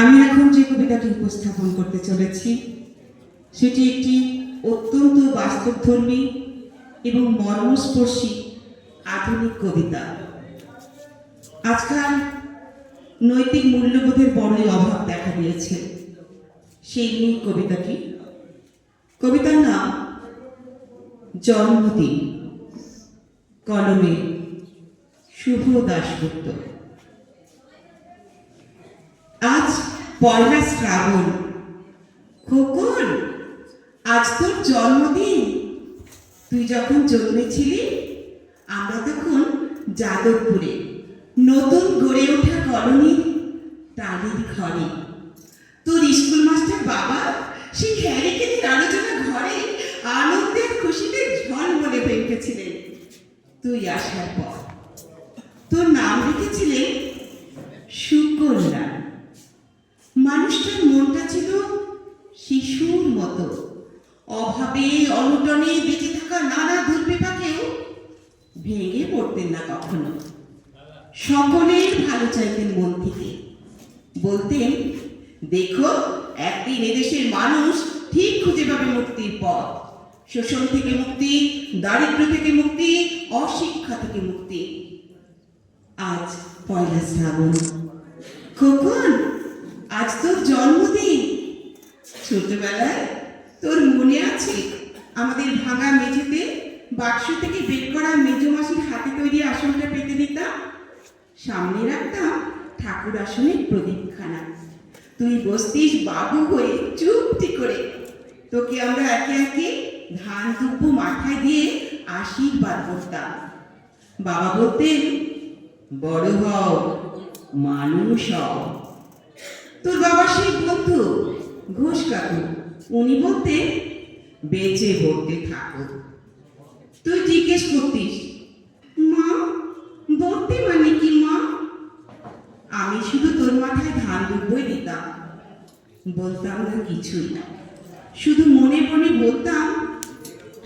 আমি এখন যে কবিতাটি উপস্থাপন করতে চলেছি, সেটি একটি অত্যন্ত বাস্তবধর্মী এবং মর্মস্পর্শী আধুনিক কবিতা। আজকাল নৈতিক মূল্যবোধের বড়ই অভাব দেখা দিয়েছে সেই নিয়ে কবিতাটি। কবিতার নাম জন্মদিন, কলমে শুভ দাশগুপ্ত আজ পয়লা শ্রাবণ। খোকন, আজ তোর জন্মদিন। তুই যখন জন্মেছিলি আমরা তখন যাদবপুরে নতুন গড়ে ওঠা কলোনি তালির ঘরে। তোর স্কুল মাস্টার বাবা সেই হ্যারিকেনের আলোচনা ঘরে আনন্দের খুশিতে ঝলমলে হয়ে উঠেছিলেন তুই আসার পর তোর নাম রেখেছিলেন সুকন্যা। মানুষটার মনটা ছিল শিশুর মতো। অভাবে, অনটনে বেঁচে থাকা নানা দুর্বিপাকেও ভেঙে পড়তেন না কখনো। সকলের ভালো চাইতেন মন থেকে। বলতেন, দেখো, একদিন এদেশের মানুষ ঠিক খুঁজে পাবে মুক্তির পথ। শোষণ থেকে মুক্তি দারিদ্র থেকে মুক্তি, অশিক্ষা থেকে মুক্তি। আজ পয়লা শ্রাবণ। খোকন! আজ তোর জন্মদিন। ছোটবেলায় তোর মনে আছে, আমাদের ভাঙা মেঝেতে বাক্স থেকে বের করা মেজো মাসির হাতে তৈরি আসনটা পেতে দিতাম? সামনে রাখতাম ঠাকুর আসনের প্রদীপখানা। তুই বসতিস বাবু হয়ে চুপটি করে। তোকে আমরা একে একে ধান দুব্বু মাথায় দিয়ে আশীর্বাদ করতাম। বাবা বলতেন, বড় হও, মানুষ হও। তোর বাবা সেই বন্ধু ঘোষ কাকু, উনি বলতে, বেঁচে পড়তে থাকো। তুই জিজ্ঞেস করতিস, মা বলতে মানে কি মা? আমি শুধু তোর মাথায় ধান ডুবই দিতাম। বলতাম না কিছুই। শুধু মনে মনে বলতাম,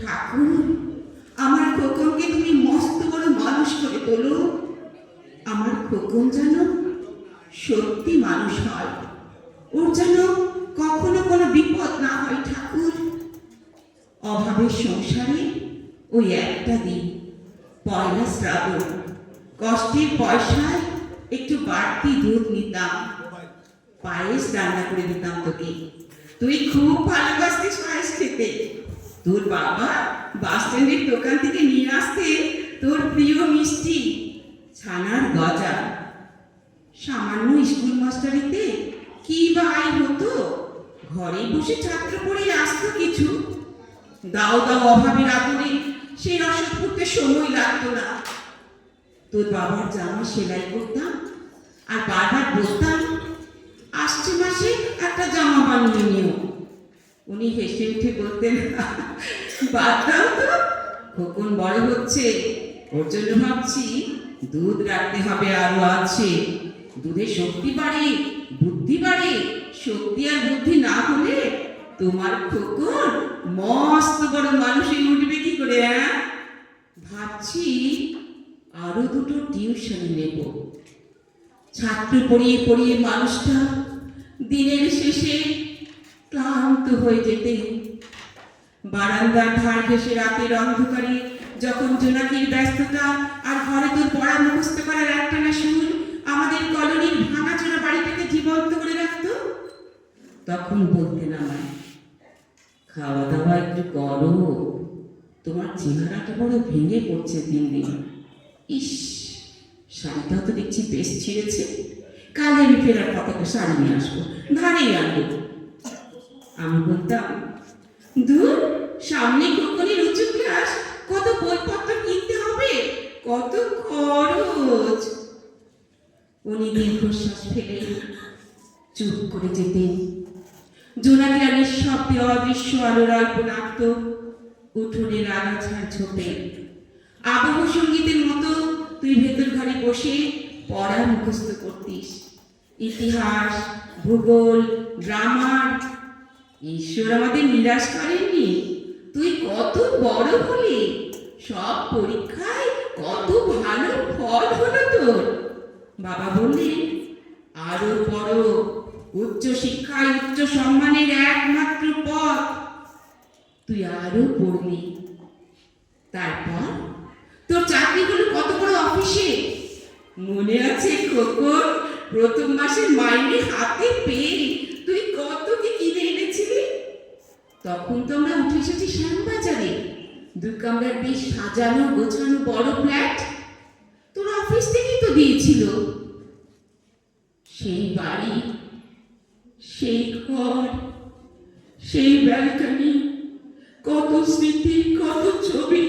ঠাকুর, আমার খোকনকে তুমি মস্ত বড় মানুষ করে তোলো। আমার খোকন যেন সত্যি মানুষ হয়। ওর যেন কখনো কোনো বিপদ না হয় ঠাকুর। অভাবের সংসারে ওই একটা দিন, পয়লা শ্রাবণ। কষ্টের পয়সায় একটু বাড়তি দুধ নিতাম। পায়েস রান্না করে দিতাম তোকে। তুই খুব ভালোবাসতিস পায়েস খেতে। তোর বাবা বাস স্ট্যান্ডের দোকান থেকে নিয়ে আসতে তোর প্রিয় মিষ্টি ছানার গজা। সামান্য স্কুল মাস্টারিতে কি বা আয় হতো? ঘরে বসে ছাত্র পড়ে আসতো কিছু? দাও দাও অভাবের আদরে সেই রসদ করতে সময় লাগতো না। তোর বাবার জামা সেলাই করতাম আর বারবার বলতাম আসছে মাসে একটা জামা বানিয়ে নিও। উনি হেসে উঠে বলতেন বাদ দাও তো খোকন বড় হচ্ছে। ওর জন্য ভাবছি দুধ রাখতে হবে আরও আছে। দুধে শক্তি বাড়ে, বুদ্ধি বাড়ে, শক্তি আর বুদ্ধি না হলে তোমার খোকন মস্ত বড় মানুষই উঠবে কি করে হ্যাঁ? ভাবছি আরও দুটো টিউশন নেব। ছাত্র পড়িয়ে পড়িয়ে মানুষটা দিনের শেষে ক্লান্ত হয়ে যেতে। বারান্দার ধার ঘেসে রাতের অন্ধকারে যখন জোনাকির ব্যস্ততা আর ঘরে তোর পড়া মুখস্থ করার একটানা সুর আমাদের কলোনির ভাঙাচোরা বাড়িটাকে জীবন্ত করে রাখতো? তখন বলতেন আমায় খাওয়া দাওয়া একটু করো। তোমার চেহারাটা বড় ভেঙে পড়ছে দিন দিন। ইস শাড়িটা তো দেখছি বেশ ছিঁড়েছে। কাল আমি ফেরার পতাকা শাড়ি নিয়ে আসব? ধারেই আনব। আমি বলতাম দূর সামনে কোকনের উঁচু উনি দীর্ঘশ্বাস ফেলে চুপ করে যেতেন। জোনাকি রানীর শব্দে অদৃশ্য অল্প নাকত উঠোনের আগাছার ছোপে আবহ সঙ্গীতের মতো তুই ভেতর ঘরে বসে পড়া মুখস্থ করতিস। ইতিহাস, ভূগোল গ্রামার ঈশ্বর আমাদের নিরাশ করেননি। তুই কত বড় হলি, সব পরীক্ষায় কত ভালো ফল হলো তোর বাবা বললেন, আরও পড়ো। উচ্চ শিক্ষায় উচ্চ সম্মানের একমাত্র পথ। তুই আরও পড়লি। তারপর তোর চাকরি কত বড় অফিসে? মনে আছে খোকন প্রথম মাসের মাইনে হাতে পেয়ে তুই কত কি কিনে এনেছিলি? তখন তো আমরা উঠে এসেছি শ্যামবাজারে। দুই কামরার বেশ সাজানো, গোছানো বড় ফ্ল্যাট। দিয়েছিল সেই বাড়ি, সেই ঘর, সেই ব্যালকনি, কত স্মৃতি, কত ছবি।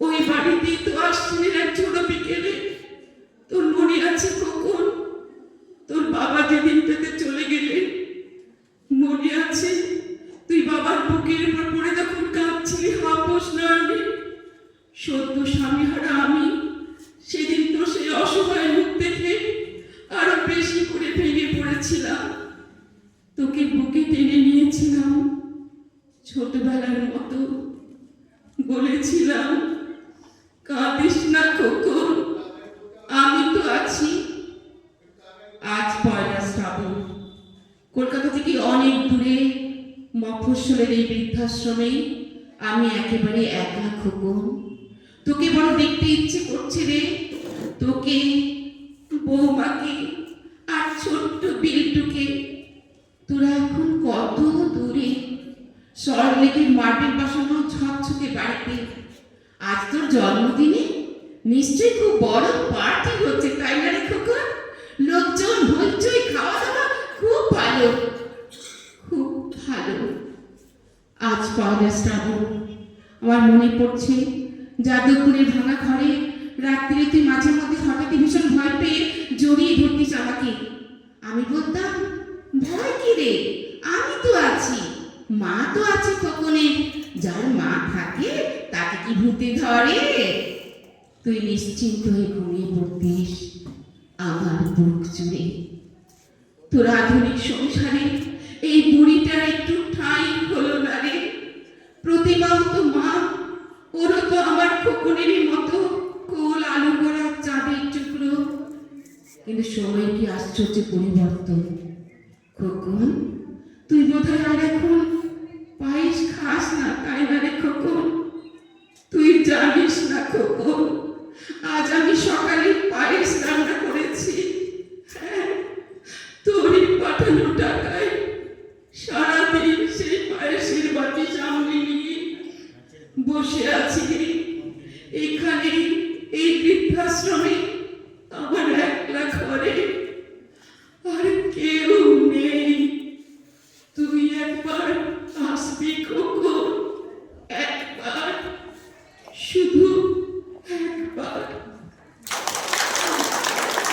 ওই বাড়িতে তো আসছিলি এক ছোট বিকেলে। তোর মনে আছে কখন? তোর বাবা যেদিন পেতে চলে গেলেন, মনে আছে? তুই বাবার বুকের উপর পড়ে যখন কাঁদছিলি হাপস নয়নে সদ্য স্বামী হারা আমি, সেদিন তো সেই অসহায় মুখ দেখে আরও বেশি করে ভেঙে পড়েছিলাম তোকে বুকে টেনে নিয়েছিলাম ছোটবেলার মতো বলেছিলাম কাঁদিস না খোকন আজ পয়লা শ্রাবণ। কলকাতা থেকে অনেক দূরে মফস্বলের এই বৃদ্ধাশ্রমে আমি একেবারে একা তোকে বড় দেখতে ইচ্ছে করছে রে। তোকে, বৌমাকে আর ছোট্ট বিলটুকে। তোরা এখন কত দূরে? সরলেকের মার্বেল বসানো ঝকঝকে বাড়িতে। আজ তোর জন্মদিনে নিশ্চয়ই খুব বড় পার্টি হচ্ছে, তাই না রে খোকন লোকজন হইচই খাওয়া দাওয়া খুব ভালো। খুব ভালো। আজ পয়লা শ্রাবণ। আমার মনে পড়ছে, যাদবপুরের ভাঙা ঘরে রাত্রিরে তুই মাঝে মধ্যে হঠাৎই ভীষণ ভয় পেয়ে জড়িয়ে ধরতিস আমাকে। আমি বলতাম, ভয় কি রে? আমি তো আছি। মা তো আছে কখনে যার মা থাকে, তাকে কি ভূতে ধরে? তুই নিশ্চিন্ত হয়ে ঘুমিয়ে পড়তিস আমার বুক জুড়ে। তোর আধুনিক সংসারে এই বুড়িটার একটু ঠাঁই হলো না রে। প্রতিমাও তো মা, ওরও তো আমার খোকনেরই মতো কোল আলু করা চাঁদের টুকরো। কিন্তু সময় কি আশ্চর্য পরিবর্তন? খোকন, তুই বোধহয় আর এখন